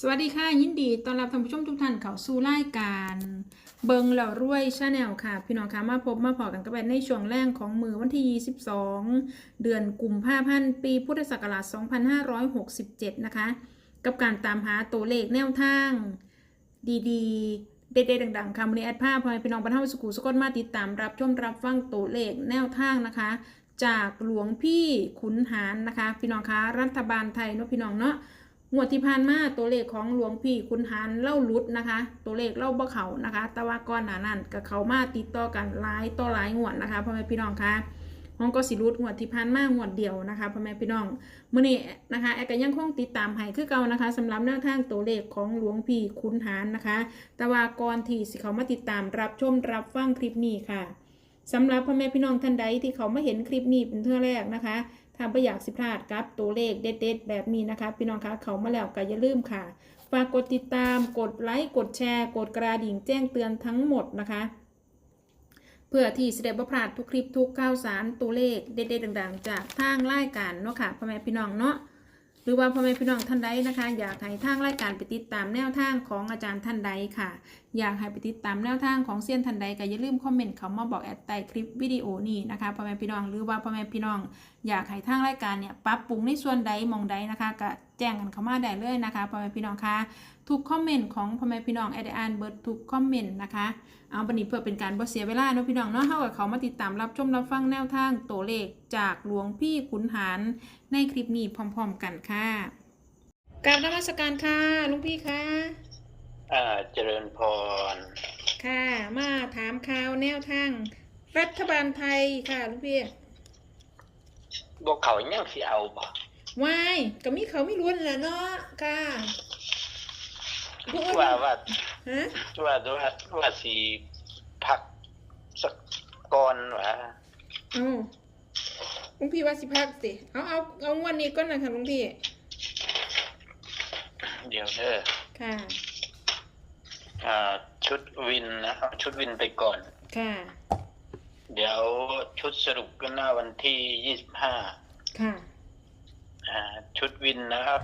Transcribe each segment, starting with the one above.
สวัสดีค่ะ ยินดีต้อนรับท่านผู้ชมทุกท่านเข้าสู่รายการ เบิงแล้วรวยชาแนลค่ะ พี่น้องคะมาพบมาพอกันกับแบนในช่วงแรกของมือวันที่ 22 เดือนกุมภาพันธ์ปีพุทธศักราช 2567 นะคะ กับการตามหาตัวเลขแนวทาง ดีๆ เด็ดๆดังๆค่ะวันนี้แอดภาพพอให้พี่น้องบรรเทาสุขุสกลมาติดตามรับชมรับฟังตัวเลขแนวทางนะคะ จากหลวงพี่ขุนหารนะคะ พี่น้องคะรัฐบาลไทยเนาะพี่น้องเนาะ งวดที่ผ่านมาตัวเลขของหลวงพี่คุณหารเล่าลุดนะคะ ตัวเลขเล่าบ่เขานะคะต่ว่าก่อนหน้านั้นกับเขามาติดต่อกันหลายต่อหลายงวดนะคะพ่อแม่พี่น้องคะห้องก็สิรุดงวดที่ผ่านมางวดเดียวนะคะพ่อแม่พี่น้องมื้อนี้นะคะแอกยังคงติดตามให้คือเก่านะคะสำหรับแนวทางตัวเลขของหลวงพี่คุณหารนะคะต่ว่าก่อนที่สิเขามาติดตามรับชมรับฟังคลิปนี้ค่ะสำหรับพ่อแม่พี่น้องท่านใดที่เขามาเห็นคลิปนี้เป็นเทื่อแรกนะคะ ถ้าไม่อยากสิพลาดกับตัวเลขเด็ดๆแบบนี้นะคะ พี่น้องคะเขามาแล้วก็อย่าลืมค่ะ ฝากกดติดตาม กดไลค์ กดแชร์ กดกระดิ่งแจ้งเตือนทั้งหมดนะคะ เพื่อที่จะได้บ่พลาดทุกคลิปทุกข่าวสารตัวเลขเด็ดๆดังๆ จากทางรายการเนาะค่ะพ่อแม่พี่น้องเนาะ หรือว่าพ่อแม่พี่น้องท่านใดนะคะ อยากให้ทางรายการไปติดตามแนวทางของอาจารย์ท่านใดค่ะ อยากให้ไปติดตามแนวทางของเซียนท่านใดก็อย่าลืมคอมเมนต์เขามาบอกแอดใต้คลิปวิดีโอนี้นะคะพ่อแม่พี่น้องหรือว่าพ่อแม่พี่น้อง อยากให้ทางรายการเนี่ยปรับปรุงในส่วนใดมองใดนะคะก็แจ้งกันเข้ามาได้เลยนะคะพ่อแม่พี่น้องคะ ทุกคอมเมนต์ของพ่อแม่พี่น้องแอดอ่านเบิร์ดทุกคอมเมนต์นะคะเอาบันนี้เพื่อเป็นการบ่เสียเวลาเนาะพี่น้องเนาะเท่ากับเขามาติดตามรับชมรับฟังแนวทางตัวเลขจากหลวงพี่ขุนหารในคลิปนี้พร้อม ๆ กันค่ะกราบนมัสการค่ะลุงพี่ค่ะอ่าเจริญพร ค่ะ มาถามข่าวแนวทาง รัฐบาลไทยค่ะลุงพี่บวกเขายังสิเอาบ่วายก็มีเขาไม่รู้นั่นแหละเนาะค่ะพ วกว่าว่าฮะว่าว่าว่าสิพักสักก่อนวะเอาลุงพี่ว่าสิพักสิเอาเอาเอางวันนี้ก่อนนะคะลุงพี่ เดี๋ยวเด้อค่ะ อ่า ชุดวินนะครับชุดวินไปก่อน ค่ะ เดี๋ยวชุดสรุปก็หน้าวันที่ยี่สิบห้าค่ะ อ่า ชุดวินนะครับ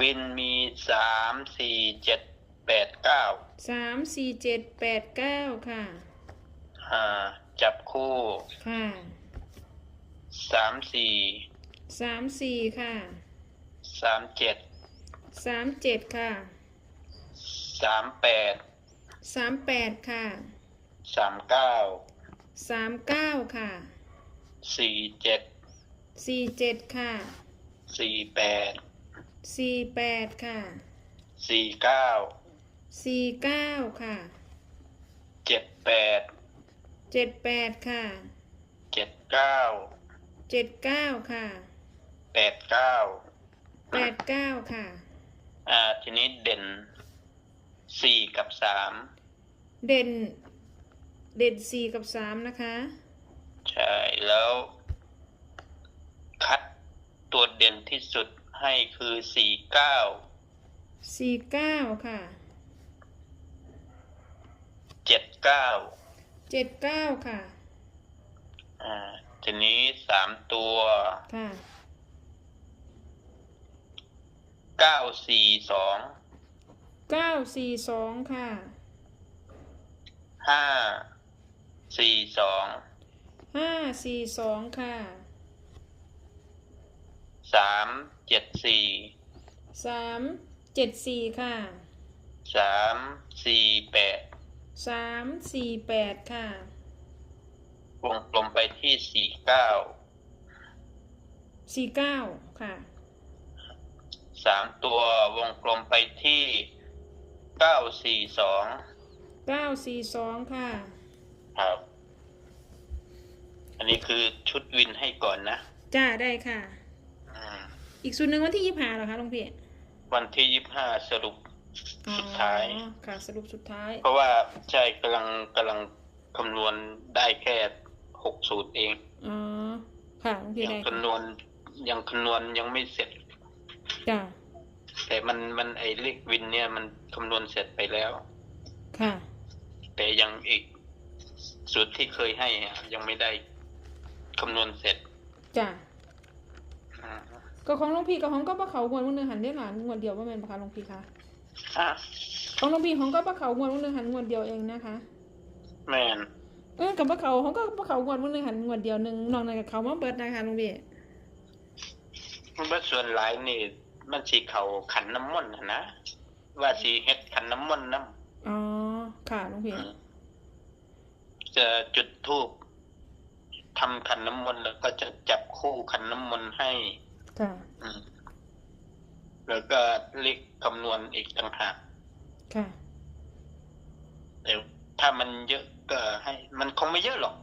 วินมีสามสี่เจ็ดแปดเก้าสามสี่เจ็ดแปดเก้าค่ะ อ่า จับคู่ค่ะสามสี่สามสี่ค่ะสามเจ็ดสามเจ็ดค่ะสามแปดสามแปดค่ะสามเก้าสามเก้าค่ะสี่เจ็ดสี่เจ็ดค่ะสี่แปด สี่แปดค่ะสี่เก้าสี่เก้าค่ะเจ็ดแปดเจ็ดแปดค่ะเจ็ดเก้าเจ็ดเก้าค่ะแปดเก้าแปดเก้าค่ะ อ่าทีนี้เด่นสี่กับสามเด่น เด่นสี่กับสามนะคะ ใช่ แล้ว คัดตัวเด่นที่สุด ให้คือสี่เก้าสี่เก้าค่ะเจ็ดเก้าเจ็ดเก้าค่ะอ่าทีนี้สามตัวค่ะเก้าสี่สองเก้าสี่สองค่ะห้าสี่สองห้าสี่สองค่ะ สามเจ็ดสี่สามเจ็ดสี่ค่ะสามสี่แปดสามสี่แปดค่ะ วงกลมไปที่สี่เก้าสี่เก้าค่ะสามตัววงกลมไปที่เก้าสี่สองเก้าสี่สองค่ะ ครับ อันนี้คือชุดวินให้ก่อนนะ จ้าได้ค่ะอืม อีกส่วนหนึ่งวันที่ยี่ห้าเหรอคะลุงพี่วันที่ยี่ห้าสรุปอ๋อสุดท้ายค่ะสรุปสุดท้าย เพราะว่าใช่กำลังกำลังคำนวณได้แค่หกสูตรเองอ๋อค่ะลุงพี่ยังได้ค่ะคำนวณยังคำนวณยังไม่เสร็จจ้าแต่มันมันไอเลขวินเนี่ยมันคำนวณเสร็จไปแล้ว ค่ะ แต่ยังอีกสูตรที่เคยให้อะยังไม่ได้คำนวณเสร็จ จ้าอ่า ก็ของหลวงพี่กับของก็บ่เขางวดมื้อนึงหันได้หลานงวดเดียวบ่แม่นบ่คะหลวงพี่คะอะ ของหลวงพี่ของก็บ่เขางวดมื้อนึงหันงวดเดียวเองนะคะ แม่นเออกับบ่เขาของก็บ่เขางวดมื้อนึงหันงวดเดียวหนึงนอกนั้นก็เขามาเบิดนะคะหลวงพี่ว่าส่วนหลายนี่ มันสิเขาขันน้ำมนต์น่ะนะว่าสิเฮ็ดขันน้ำมนต์น้อ๋อค่ะหลวงำพี่อืมจะจุดธูปทำขันน้ำมนต์แล้วก็จะจับคู่ขันน้ำมนต์ให้ ค่ะอืมแล้วก็เลขคำนวณอีกต่างหากค่ะ แต่ถ้ามันเยอะก็ให้ มันคงไม่เยอะหรอก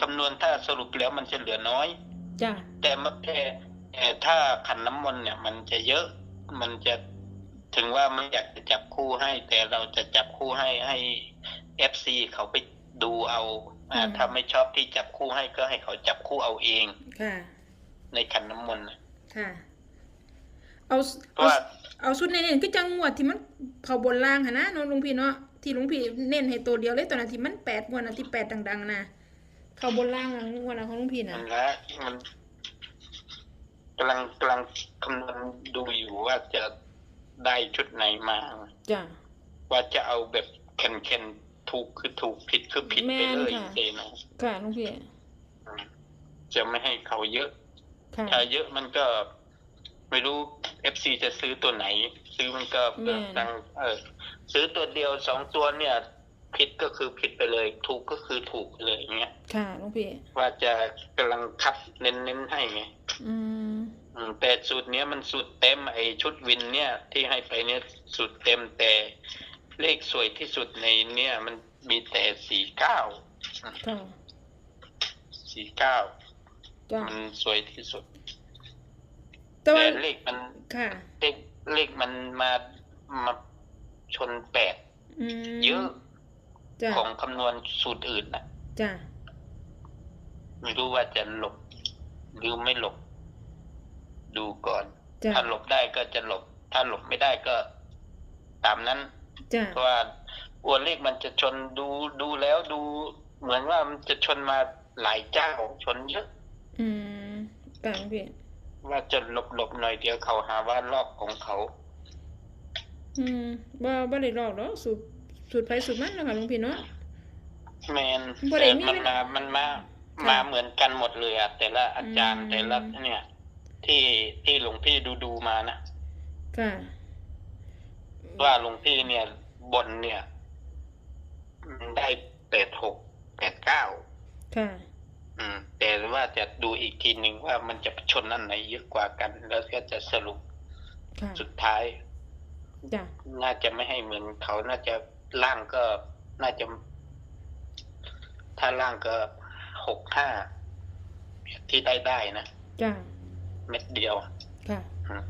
คำนวณถ้าสรุปแล้วมันจะเหลือน้อยจ้ะแต่มาแต่แต่ถ้าขันน้ำมนต์เนี่ย มันจะเยอะ มันจะถึงว่าไม่อยากจะจับคู่ให้ แต่เราจะจับคู่ให้ให้เอฟซีเขาไปดูเอาอ่าถ้าไม่ชอบที่จับคู่ให้ก็ให้เขาจับคู่เอาเอง ค่ะ ในขันน้ำมนต์น่ะ ค่ะ เอาเพเอาราะว่าเอาชุดเน้นๆคือจังงวดที่มันเขาบนล่างหั่นนะเนาะหลวงพี่เนาะที่หลวงพี่เน้นให้ตัวเดียวเลยตอนนั้นที่มันแปดงวดนะที่แปดดัง ๆนะเขาบนล่างนะงวดนะของหลวงพี่นะมันละมันกำลังกำลังคำนวณดูอยู่ว่าจะได้ชุดไหนมาจ้ะว่าจะเอาแบบเข็นเข็นๆถูกคือถูกผิดคือผิดไปเลยแม่นค่ะเองนะค่ะหลวงพี่อืมจะไม่ให้เขาเยอะค่ะ ถ้าเยอะมันก็ไม่รู้เอฟซีจะซื้อตัวไหน ซื้อมันก็เปลืองตังค์เออซื้อตัวเดียวสองตัวเนี่ยผิดก็คือผิดไปเลย ถูกก็คือถูกไปเลยอย่างเงี้ย ค่ะหลวงพี่ว่าจะกำลังคัดเน้นๆให้ไงอืมอืมแต่สูตรเนี้ยมันสูตรเต็มไอชุดวินเนี่ยที่ให้ไปเนี่ยสูตรเต็มแต่เลขสวยที่สุดในเนี่ยมันมีแต่สี่เก้าค่ะสี่เก้า จ้ะมันสวยที่สุด แต่ว่าแต่เลขมันค่ะ เลขเลขมันมามาชนแปดอืมเยอะจ้ะของคำนวณสูตรอื่นนะจ้ะไม่รู้ว่าจะหลบ หรือไม่หลบ ดูก่อน จ้ะถ้าหลบได้ก็จะหลบ ถ้าหลบไม่ได้ก็ตามนั้น จ้ะเพราะว่าอวนเลขมันจะชนดูดูแล้วดู เหมือนว่ามันจะชนมาหลายเจ้าชนเยอะ อืมค่ะหลวงพี่ว่าจะหลบหลบหน่อยเดียวเขาหาว่ารอบของเขา อืมบ่บ่ได้ลอกดอกสูตรสูตรไผสูตรมันเนาะค่ะหลวงพี่เนาะแมนบ่ได้แต่มีมันมามันมาค่ะมาเหมือนกันหมดเลยอะแต่ละอาจารย์อืมแต่ละเนี่ย ที่ที่หลวงพี่ดูดูมานะค่ะว่าหลวงพี่เนี่ยบนเนี่ย ได้แปดหกแปดเก้าค่ะ อืม แต่ว่าจะดูอีกทีหนึ่งว่ามันจะชนอันไหนเยอะกว่ากัน แล้วก็จะสรุปค่ะสุดท้าย จ้ะน่าจะไม่ให้เหมือนเขาน่าจะล่างก็น่าจะ ถ้าล่างก็หกห้าที่ได้ได้นะจ้ะเม็ดเดียว ค่ะ อืม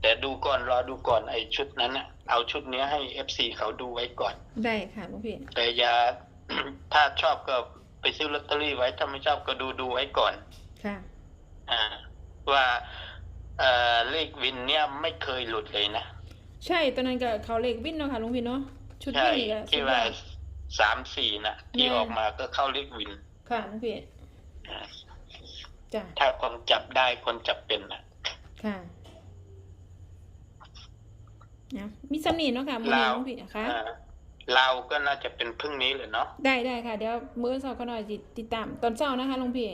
แต่ดูก่อนรอดูก่อนไอ้ชุดนั้นนะเอาชุดเนี้ยให้เอฟซีเขาดูไว้ก่อน ได้ค่ะหลวงพี่แต่อย่า ถ้าชอบก็ ไปซื้อลอตเตอรี่ไว้ถ้าไม่ชอบก็ดูดูไว้ก่อนค่ะอ่า ว่าเอ่อเลขวินเนี่ยไม่เคยหลุดเลยนะใช่ตอนนั้นก็เขาเลขวินเนาะค่ะหลวงพี่เนาะชุดใช่วินนี่ก็สุที่ดยว่าอดสามสี่นะที่แม่ออกมาก็เข้าเลขวินค่ะหลวงพี่อ่าจ้ะถ้าคนจับได้คนจับเป็นนะค่ะนะมีสำนีเนาะค่ะมือนี้หลวงพี่ค่ะอ่า เราวก็น่าจะเป็นพรุ่งนี้เลยเนาะได้ได้ค่ะ เดี๋ยวมื้อเช้าก็หน่อยสิติดตาม ตอนเช้านะคะหลวงพี่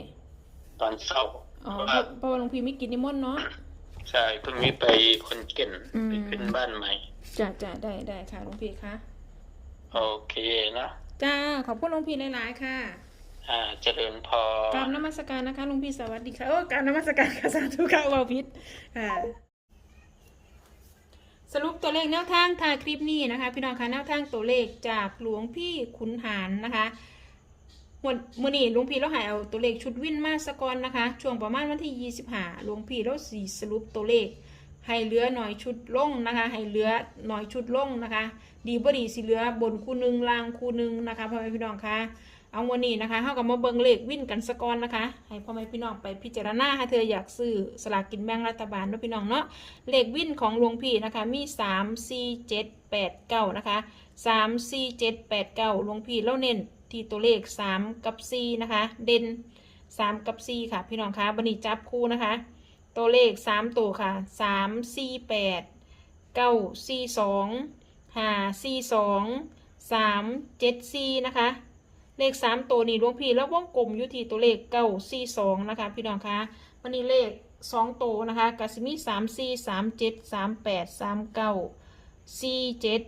ตอนเช้าอ๋อเพราะเพว่าราะเพราะว่าหลวงพี่ไม่กินนิมนต์เนาะ ใช่พรุ่งนี้ไปคนเก่นอืม ไปขึ้นบ้านใหม่จ้ะจ้ะได้ได้ค่ะหลวงพี่ค่ะโอเคนะจ้าขอบคุณหลวงพี่หลายๆค่ะอ่าเจริญพกราบรนมัสการนะคะหลวงพี่สวัสดีค่ะโอ้กราบนมัสการค่ะสาธุค่ะวาพิษค่ะส รุปตัวเลขแนวทางถ่ายคลิปนี้นะคะ พี่น้องคะแนวทางตัวเลขจากหลวงพี่ขุนหารนะคะวันมื่อนี้หลวงพี่เราหายเอาตัวเลขชุดวินมาสกอนนะคะ ช่วงประมาณวันที่ 25หลวงพี่เราสีสรุปตัวเลข ให้เหลือหน่อยชุดลงนะคะ ให้เหลือหน่อยชุดลงนะคะ ดีบ่ดีสิเหลือบนคู่หนึ่งล่างคู่หนึ่งนะคะพ่อแม่พี่น้องคะ เอาวันนี้นะคะเฮากับมาเบิงเลขวินกันสกอนนะคะ ให้พ่อแม่พี่น้องไปพิจารณาถ้าเธออยากซื้อสลากกินแบ่งรัฐบาลเนาะพี่น้องเนาะเลขวินของหลวงพี่นะคะมีสามสี่เจ็ดแปดเก้านะคะสามสี่เจ็ดแปดเก้าหลวงพี่เล่าเน้นที่ตัวเลขสามกับสี่นะคะ เด่นสามกับสี่ค่ะ พี่น้องคะบันนี้จับคู่นะคะ ตัวเลขสามตัวค่ะสามสี่แปดเก้าสี่สองห้าสี่สองสามเจ็ดสี่นะคะ เลขสามตัวนี่หลวงพี่แล้ววงกลมอยู่ที่ตัวเลขเก้าสี่สองนะคะ พี่น้องคะวันนี้เลขสองตัวนะคะกสิมีสามสี่สามเจ็ดสามแปดสามเก้าสี่เจ็ด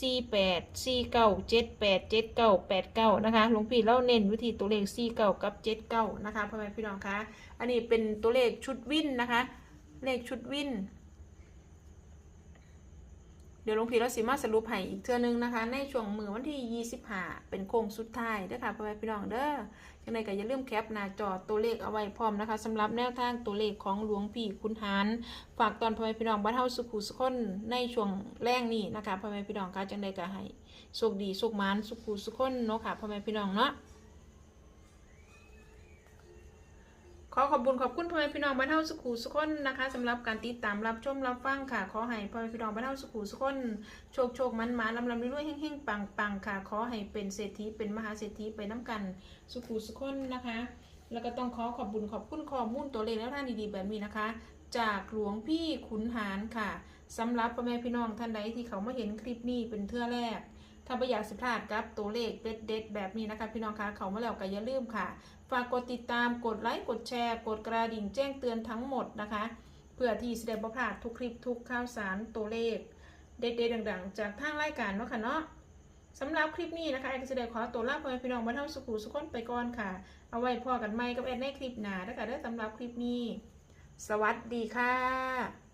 สี่แปดสี่เก้าเจ็ดแปดเจ็ดเก้าแปดเก้านะคะหลวงพี่เล่าเน้นวิธีตัวเลขสี่เก้ากับเจ็ดเก้านะคะพ่อแม่พี่น้องคะอันนี้เป็นตัวเลขชุดวินนะคะ เลขชุดวิน เดี๋ยวหลวงพี่เราสิมาสรุปให้อีกเทื่อนึงนะคะ ในช่วงมือวันที่ 25 เป็นโค้งสุดท้ายเด้อค่ะพ่อแม่พี่น้องเด้อยังไงก็อย่าลืมแคปหน้าจอตัวเลขเอาไว้พร้อมนะคะสำหรับแนวทางตัวเลขของหลวงพี่คุณหารฝากตอนพ่อแม่พี่น้องบ้านเฮาสุขุสุขคนในช่วงแรกนี้นะคะพ่อแม่พี่น้องคะจังไดก็ให้โชคดีโชคมานสุขุสุขคนเนาะค่ะพ่อแม่พี่น้องเนาะ ขอขอบคุณขอบคุณพ่อแม่พี่น้องบ้านเฮาสุขุสุขคนนะคะสำหรับการติดตามรับชมรับฟังค่ะ ขอให้พ่อแม่พี่น้องบ้านเฮาสุขุสุขคนโชคโชคมันมาลำลำรวยๆเฮงๆปังปังค่ะ ขอให้เป็นเศรษฐีเป็นมหาเศรษฐีไปน้ำกันสุขุสุขคนนะคะ แล้วก็ต้องขอขอบคุญขอบคุณข้อมูลตัวเลขแล้วท่านดีๆแบบนี้นะคะ จากหลวงพี่ขุนหารค่ะสำหรับพ่อแม่พี่น้องท่านใดที่เขามาเห็นคลิปนี้เป็นเทื่อแรก ถ้าไม่อยากสิพลาดกับตัวเลขเด็ดๆแบบนี้นะคะ พี่น้องคะเขามาแล้วก็อย่าลืมค่ะ ฝากกดติดตามกดไลค์กดแชร์ กดกระดิ่งแจ้งเตือนทั้งหมดนะคะ เพื่อที่จะได้บ่พลาดทุกคลิปทุกข่าวสารตัวเลข เด็ดๆดังๆ จากทางรายการเนาะค่ะเนาะสำหรับคลิปนี้นะคะแอดก็จะได้ขอตัวลาพ่อแม่พี่น้องบ้านเฮาสุขุสุขคนไปก่อนค่ะ เอาไว้พอกันใหม่กับแอดในคลิปหน้านะคะได้อสำหรับคลิปนี้ สวัสดีค่ะ